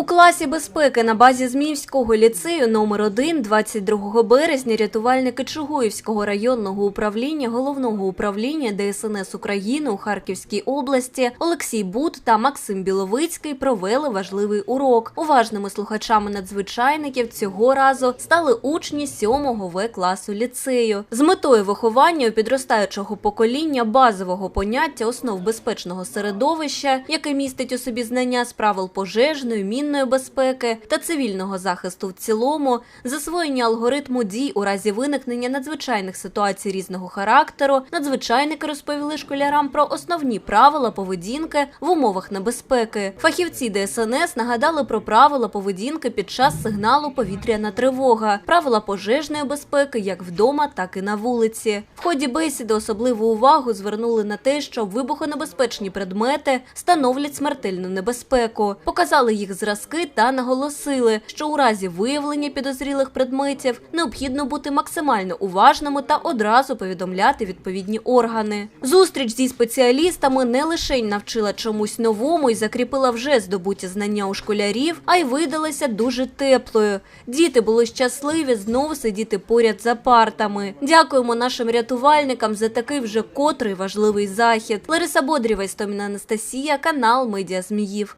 У класі безпеки на базі Зміївського ліцею номер 1 22 березня рятувальники Чугуївського районного управління головного управління ДСНС України у Харківській області Олексій Бут та Максим Біловицький провели важливий урок. Уважними слухачами надзвичайників цього разу стали учні 7 В класу ліцею з метою виховання у підростаючого покоління базового поняття основ безпечного середовища, яке містить у собі знання з правил пожежної, мінної безпеки та цивільного захисту в цілому, засвоєння алгоритму дій у разі виникнення надзвичайних ситуацій різного характеру, надзвичайники розповіли школярам про основні правила поведінки в умовах небезпеки. Фахівці ДСНС нагадали про правила поведінки під час сигналу повітряна тривога, правила пожежної безпеки як вдома, так і на вулиці. В ході бесіди особливу увагу звернули на те, що вибухонебезпечні предмети становлять смертельну небезпеку, показали їх зразки та наголосили, що у разі виявлення підозрілих предметів необхідно бути максимально уважними та одразу повідомляти відповідні органи. Зустріч зі спеціалістами не лише навчила чомусь новому і закріпила вже здобуті знання у школярів, а й видалася дуже теплою. Діти були щасливі знову сидіти поряд за партами. Дякуємо нашим рятувальникам за такий вже котрий важливий захід. Лариса Бодрєва, Істоміна Анастасія, канал Медіа Зміїв.